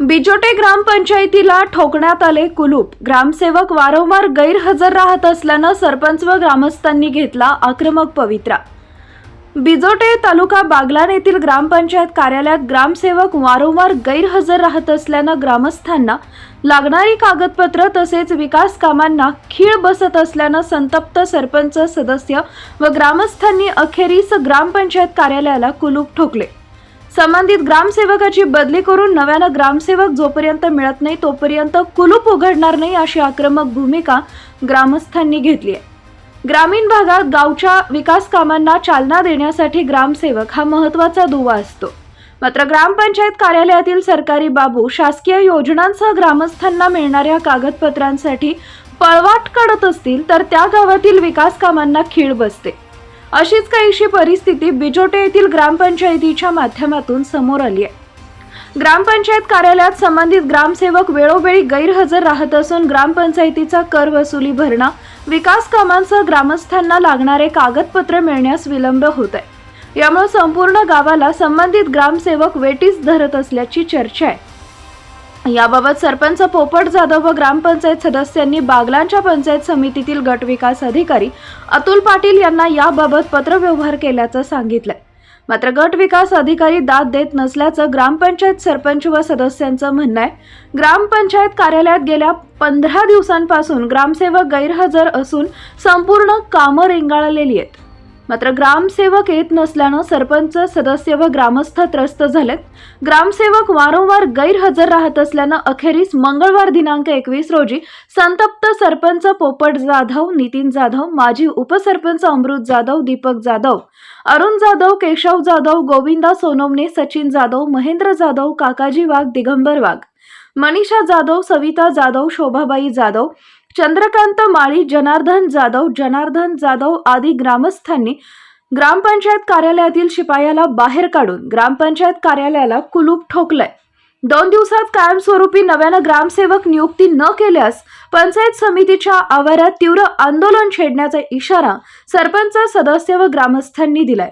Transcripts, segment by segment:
बिजोटे ग्रामपंचायतीला ठोकण्यात आले कुलूप. ग्रामसेवक वारंवार गैरहजर राहत असल्यानं सरपंच व ग्रामस्थांनी घेतला आक्रमक पवित्रा. बिजोटे तालुका बागलान येथील ग्रामपंचायत कार्यालयात ग्रामसेवक वारंवार गैरहजर राहत असल्यानं ग्रामस्थांना लागणारी कागदपत्र तसेच विकास कामांना खीळ बसत असल्यानं संतप्त सरपंच सदस्य व ग्रामस्थांनी अखेरीस ग्रामपंचायत कार्यालयाला कुलूप ठोकले. संबंधित ग्रामसेवकाची बदली करून नव्यानं ग्रामसेवक जोपर्यंत मिळत नाही तोपर्यंत कुलूप उघडणार नाही अशी आक्रमक भूमिका ग्रामस्थांनी घेतली आहे. ग्रामीण भागात गावच्या विकास कामांना चालना देण्यासाठी ग्रामसेवक हा महत्त्वाचा दुवा असतो. मात्र ग्रामपंचायत कार्यालयातील सरकारी बाबू शासकीय योजनांसह ग्रामस्थांना मिळणाऱ्या कागदपत्रांसाठी पळवाट काढत असतील तर त्या गावातील विकास कामांना खीळ बसते. अशीच काहीशी परिस्थिती बिजोटे येथील ग्रामपंचायतीच्या माध्यमातून समोर आली आहे. ग्रामपंचायत कार्यालयात संबंधित ग्रामसेवक वेळोवेळी गैरहजर राहत असून ग्रामपंचायतीचा कर वसुली भरणा विकास कामांसह ग्रामस्थांना लागणारे कागदपत्र मिळण्यास विलंब होत आहे. यामुळे संपूर्ण गावाला संबंधित ग्रामसेवक वेटीस धरत असल्याची चर्चा आहे. याबाबत सरपंच पोपट जाधव व ग्रामपंचायत सदस्यांनी बागलांच्या पंचायत समितीतील गट विकास अधिकारी अतुल पाटील यांना याबाबत पत्रव्यवहार केल्याचं सांगितलंय. मात्र गट विकास अधिकारी दाद देत नसल्याचं ग्रामपंचायत सरपंच व सदस्यांचं म्हणणं आहे. ग्रामपंचायत कार्यालयात गेल्या पंधरा दिवसांपासून ग्रामसेवक गैरहजर असून संपूर्ण कामं रेंगाळलेली आहेत. मात्र ग्रामसेवक येत नसल्यानं सरपंच सदस्य व ग्रामस्थ त्रस्त झालेत. ग्रामसेवक वारंवार गैरहजर राहत असल्यानं अखेरीस मंगळवार दिनांक एकवीस रोजी संतप्त सरपंच पोपट जाधव नितीन जाधव माजी उपसरपंच अमृत जाधव दीपक जाधव अरुण जाधव केशव जाधव गोविंदा सोनवणे सचिन जाधव महेंद्र जाधव काकाजी वाघ दिगंबर वाघ मनीषा जाधव सविता जाधव शोभाबाई जाधव चंद्रकांत माळी जनार्दन जाधव जनार्दन जाधव आदी ग्रामस्थांनी ग्रामपंचायत कार्यालयातील शिपायाला बाहेर काढून ग्रामपंचायत कार्यालयाला कुलूप ठोकलंय. दोन दिवसात कायमस्वरूपी नव्यानं ग्रामसेवक नियुक्ती न केल्यास पंचायत समितीच्या आवारात तीव्र आंदोलन छेडण्याचा इशारा सरपंच सदस्य व ग्रामस्थांनी दिलाय.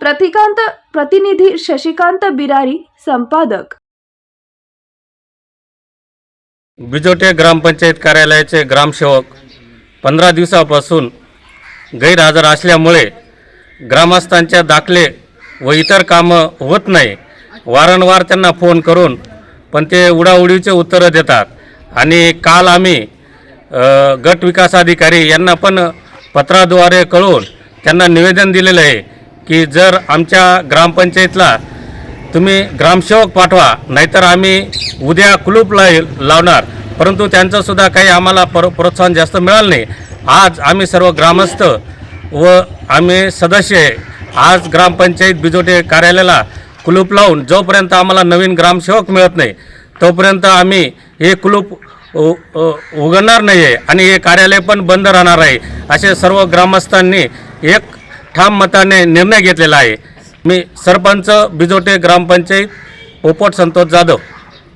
प्रतिकांत प्रतिनिधी शशिकांत बिरारी संपादक बिजोटे ग्रामपंचायत कार्यालयाचे ग्रामसेवक पंधरा दिवसापासून गैरहजर असल्यामुळे ग्रामस्थांच्या दाखले व इतर कामं होत नाही. वारंवार त्यांना फोन करून पण ते उडाउडीचे उत्तरं देतात. आणि काल आम्ही गट विकास अधिकारी यांना पण पत्राद्वारे कळवून त्यांना निवेदन दिलेलं आहे की जर आमच्या ग्रामपंचायतला तुम्ही ग्रामसेवक पाठवा नाहीतर आम्ही उद्या कुलूप लाई लावणार. परंतु त्यांचंसुद्धा काही आम्हाला पर प्रोत्साहन जास्त मिळालं नाही. आज आम्ही सर्व ग्रामस्थ व आम्ही सदस्य आहे. आज ग्रामपंचायत बिजोटे कार्यालयाला कुलूप लावून जोपर्यंत आम्हाला नवीन ग्रामसेवक मिळत नाही तोपर्यंत आम्ही हे कुलूप उ- उघडणार नाही आहे आणि हे कार्यालय पण बंद राहणार आहे. असे सर्व ग्रामस्थांनी एक ठाम मताने निर्णय घेतलेला आहे. मी सरपंच बिजोटे ग्रामपंचायत पोपट संतोष जाधव.